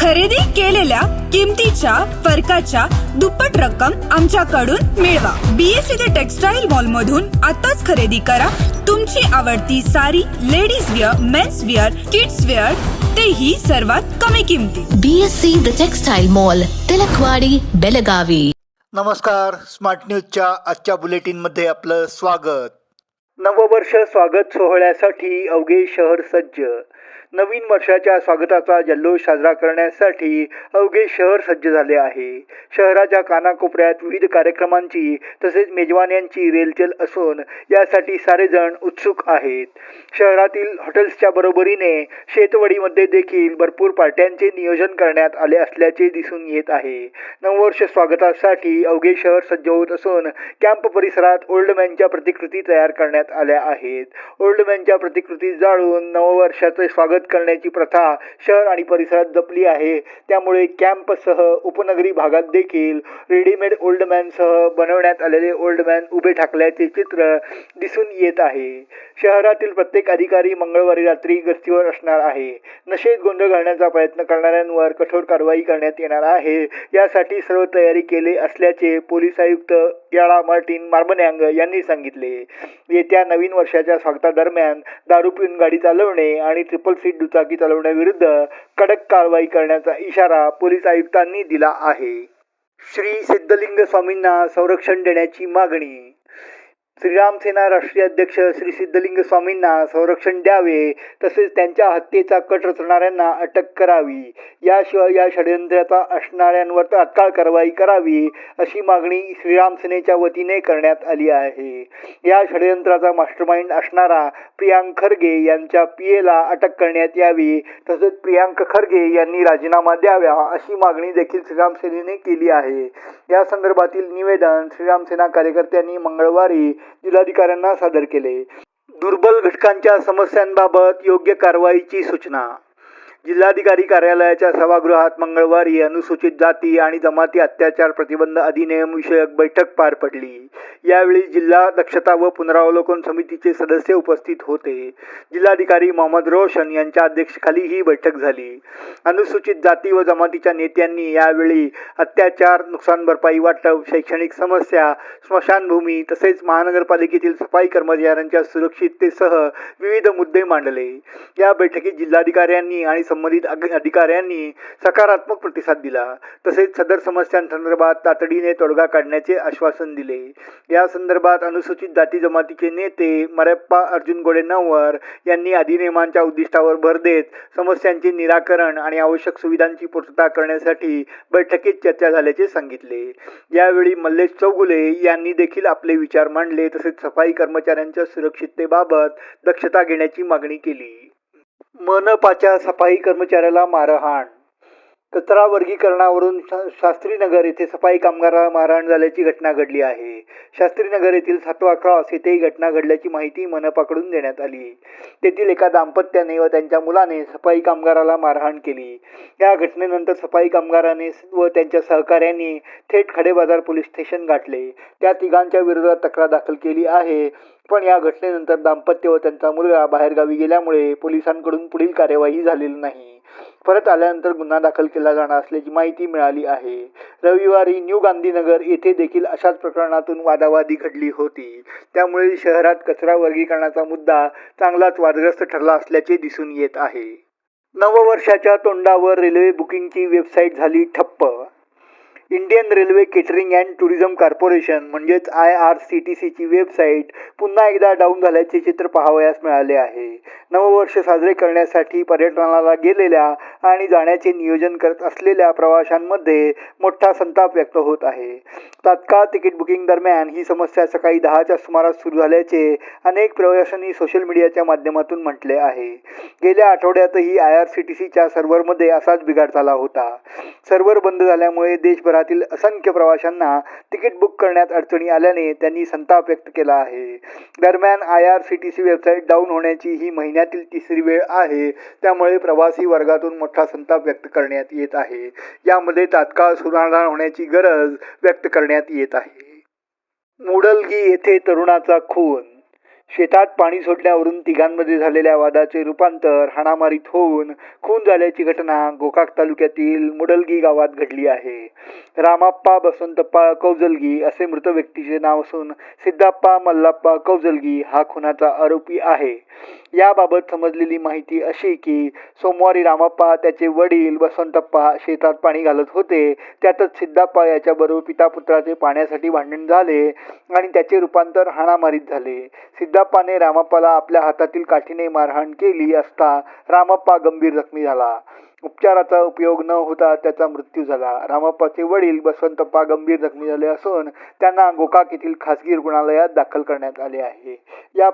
खरेदी केलेल्या किमतीच्या फरकाच्या दुप्पट रक्कम आमच्याकडून मिळवा. बीएससी ते टेक्सटाईल मॉल मधून आताच खरेदी करा. तुमची आवडती sari ladies wear men's wear kids wear तेही सर्वात कमी किमतीत BSC the textile mall Tilakwadi Belagavi. नमस्कार. स्मार्ट न्यूजच्या आजच्या बुलेटिनमध्ये आपलं स्वागत. नववर्ष स्वागत सोहळ्यासाठी अवघे शहर सज्ज. नवीन वर्षाच्या स्वागताचा जल्लोष साजरा करण्यासाठी अवघे शहर सज्ज झाले आहे. शहराच्या कानाकोपऱ्यात विविध कार्यक्रमांची तसेच मेजवान्यांची रेलचेल असून यासाठी सारेजण उत्सुक आहेत. शहरातील हॉटेल्सच्या बरोबरीने शेतवडीमध्ये देखील भरपूर पार्ट्यांचे नियोजन करण्यात आले असल्याचे दिसून येत आहे. नववर्ष स्वागतासाठी अवघे शहर सज्ज होत असून कॅम्प परिसरात ओल्ड मॅनच्या प्रतिकृती तयार करण्यात आल्या आहेत. ओल्ड मॅनच्या प्रतिकृती जाळून नववर्षाचे स्वागत मदत करण्याची प्रथा शहर आणि परिसरात जपली आहे. त्यामुळे कॅम्पसह उपनगरी भागात देखील रेडीमेड ओल्ड मॅनसह बनवण्यात आलेले ओल्ड मॅन उभे ठाकल्याचे चित्र दिसून येत आहे. शहरातील प्रत्येक अधिकारी मंगळवारी रात्री गस्तीवर असणार आहे. नशेत गोंधळ घालण्याचा प्रयत्न करणाऱ्यांवर कठोर कारवाई करण्यात येणार आहे. यासाठी सर्व तयारी केली असल्याचे पोलीस आयुक्त याळा मार्टिन मार्बन्यांग यांनी सांगितले. येत्या नवीन वर्षाच्या स्वागतादरम्यान दारू पिऊन गाडी चालवणे आणि ट्रिपल सीट दुचाकी चालवण्याविरुद्ध कडक कारवाई करण्याचा इशारा पोलीस आयुक्तांनी दिला आहे. श्री सिद्धलिंग स्वामींना संरक्षण देण्याची मागणी श्रीराम सेना राष्ट्रीय अध्यक्ष श्री सिद्धलिंग स्वामींना संरक्षण द्यावे तसेच त्यांच्या हत्येचा कट रचणाऱ्यांना अटक करावी. याशिवाय या षडयंत्राचा असणाऱ्यांवर तात्काळ कारवाई करावी अशी मागणी श्रीराम सेनेच्या वतीने करण्यात आली आहे. या षडयंत्राचा मास्टरमाइंड असणारा प्रियांक खरगे यांच्या पी एला अटक करण्यात यावी तसेच प्रियांक खरगे यांनी राजीनामा द्यावा अशी मागणी देखील श्रीराम सेनेने केली आहे. या संदर्भातील निवेदन श्रीराम सेना कार्यकर्त्यांनी मंगळवारी जिल्हाधिकाऱ्यांना सादर केले. दुर्बल घटकांच्या समस्यांबाबत योग्य कारवाईची सूचना. जिल्हाधिकारी कार्यालयाच्या सभागृहात मंगळवारी अनुसूचित जाती आणि जमाती अत्याचार प्रतिबंध अधिनियम विषयक बैठक पार पडली. यावेळी जिल्हा दक्षता व पुनरावलोकन समितीचे सदस्य उपस्थित होते. जिल्हाधिकारी मोहम्मद रोशन यांच्या अध्यक्षतेखाली ही बैठक झाली. अनुसूचित जाती व जमातीच्या नेत्यांनी यावेळी अत्याचार नुकसान भरपाई वाटप शैक्षणिक समस्या स्मशानभूमी तसेच महानगरपालिकेतील सफाई कर्मचाऱ्यांच्या सुरक्षिततेसह विविध मुद्दे मांडले. या बैठकीत जिल्हाधिकाऱ्यांनी आणि संबंधित अधिकाऱ्यांनी सकारात्मक प्रतिसाद दिला. तसेच सदर समस्यांसंदर्भात तातडीने तोडगा काढण्याचे आश्वासन दिले. या संदर्भात अनुसूचित जाती जमातीचे नेते मरप्पा अर्जुन गोडे नववर यांनी अधिनियमांच्या उद्दिष्टावर भर देत समस्यांचे निराकरण आणि आवश्यक सुविधांची पूर्तता करण्यासाठी बैठकीत चर्चा झाल्याचे सांगितले. यावेळी मल्लेश चौगुले यांनी देखील आपले विचार मांडले तसेच सफाई कर्मचाऱ्यांच्या सुरक्षिततेबाबत दक्षता घेण्याची मागणी केली. मनपाच्या सफाई कर्मचाऱ्याला मारहाण कचरा वर्गीकरणावरून शा- शास्त्रीनगर येथे सफाई कामगाराला मारहाण झाल्याची घटना घडली आहे. शास्त्रीनगर येथील सातवा क्रॉस येथे ही घटना घडल्याची माहिती मनपाकडून देण्यात आली. तेथील एका दाम्पत्याने व त्यांच्या मुलाने सफाई कामगाराला मारहाण केली. या घटनेनंतर सफाई कामगाराने व त्यांच्या सहकाऱ्यांनी थेट खडेबाजार पोलीस स्टेशन गाठले. त्या तिघांच्या विरोधात तक्रार दाखल केली आहे. पण या घटनेनंतर दाम्पत्य व त्यांचा मुलगा बाहेरगावी गेल्यामुळे पोलिसांकडून पुढील कार्यवाही झालेली नाही. परत आल्यानंतर गुन्हा दाखल केला जाणार असल्याची माहिती मिळाली आहे. रविवारी न्यू गांधीनगर येथे देखील अशाच प्रकरणातून वादावादी घडली होती. त्यामुळे शहरात कचरा वर्गीकरणाचा मुद्दा चांगलाच वादग्रस्त ठरला असल्याचे दिसून येत आहे. नववर्षाच्या तोंडावर रेल्वे बुकिंगची वेबसाईट झाली ठप्प Indian railway catering and tourism corporation म्हणजेच आय आर सी टी सीची वेबसाईट पुन्हा एकदा डाऊन झाल्याचे चित्र पाहावयास मिळाले आहे. नववर्ष साजरे करण्यासाठी पर्यटनाला गेलेल्या आणि जाण्याचे नियोजन करत असलेल्या प्रवाशांमध्ये मोठा संताप व्यक्त होत आहे. तात्काळ तिकीट बुकिंग दरम्यान ही समस्या सकाळी दहाच्या सुमारास सुरू झाल्याचे अनेक प्रवाशांनी सोशल मीडियाच्या माध्यमातून म्हटले आहे. गेल्या आठवड्यातही आय आर सी टी सीच्या सर्व्हरमध्ये असाच बिघाड झाला होता. सर्व्हर बंद झाल्यामुळे देशभर देशभरातील असंख्य प्रवाशांना तिकीट बुक करण्यात अडचणी आल्याने त्यांनी संताप व्यक्त केला आहे. दरम्यान I R C T C website down होण्याची ही महिन्यातील तिसरी वेळ आहे. त्यामुळे प्रवासी वर्गातून मोठा संताप व्यक्त करण्यात येत आहे. यामध्ये तात्काळ सुधारणा होण्याची गरज व्यक्त करण्यात येत आहे. मुडलगी येथे तरुणाचा खून शेतात पाणी सोडण्यावरून तिघांमध्ये झालेल्या वादाचे रूपांतर हाणामारीत होऊन खून झाल्याची घटना गोकाक तालुक्यातील मुडलगी गावात घडली आहे. रामाप्पा बसवंतप्पा कौजलगी असे मृत व्यक्तीचे नाव असून सिद्धाप्पा मल्लाप्पा कौजलगी हा खुनाचा आरोपी आहे. याबाबत समजलेली माहिती अशी की सोमवारी रामाप्पा त्याचे वडील बसवंतप्पा शेतात पाणी घालत होते. त्यातच सिद्धाप्पा याच्याबरोबर पिता पुत्राचे पाण्यासाठी भांडण झाले आणि त्याचे रूपांतर हाणामारीत झाले. सिद्धा सिद्धाप्पाने रामप्पाला आपल्या हातातील काठीने मारहाण केली असता रामाप्पा गंभीर जखमी झाला. उपचाराचा उपयोग न होता त्याचा मृत्यू झाला. रामाप्पाचे वडील बसवंतप्पा गंभीर जखमी झाले असून त्यांना गोकाक येथील खासगी रुग्णालयात दाखल करण्यात आले आहे. या